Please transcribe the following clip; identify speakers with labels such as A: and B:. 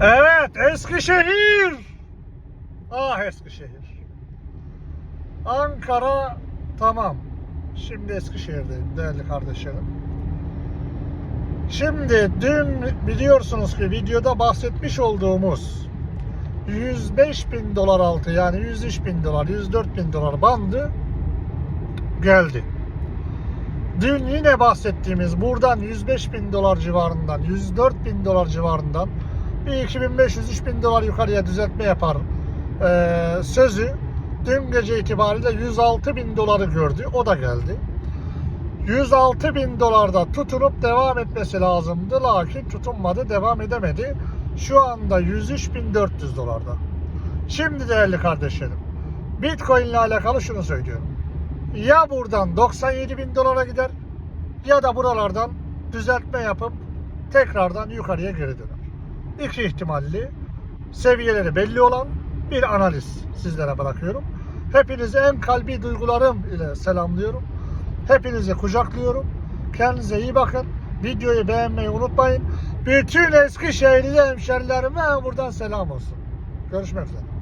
A: Evet Eskişehir. Ah Eskişehir. Ankara tamam. Şimdi Eskişehir'deyim değerli kardeşlerim. Şimdi dün biliyorsunuz ki videoda bahsetmiş olduğumuz 105 bin dolar altı yani 103 bin dolar 104 bin dolar bandı geldi. Dün yine bahsettiğimiz buradan 105 bin dolar civarından 104 bin dolar civarından bir 2500-3000 dolar yukarıya düzeltme yapar ee, sözü dün gece itibariyle 106 bin doları gördü. O da geldi. 106 bin dolarda tutunup devam etmesi lazımdı. Lakin tutunmadı, devam edemedi. Şu anda 103 bin 400 dolarda. Şimdi değerli kardeşlerim, Bitcoin ile alakalı şunu söylüyorum. Ya buradan 97 bin dolara gider ya da buralardan düzeltme yapıp tekrardan yukarıya geri döner. İki ihtimalli seviyeleri belli olan bir analiz sizlere bırakıyorum. Hepinizi en kalbi duygularım ile selamlıyorum. Hepinizi kucaklıyorum. Kendinize iyi bakın. Videoyu beğenmeyi unutmayın. Bütün Eskişehirli hemşerilerime buradan selam olsun. Görüşmek üzere.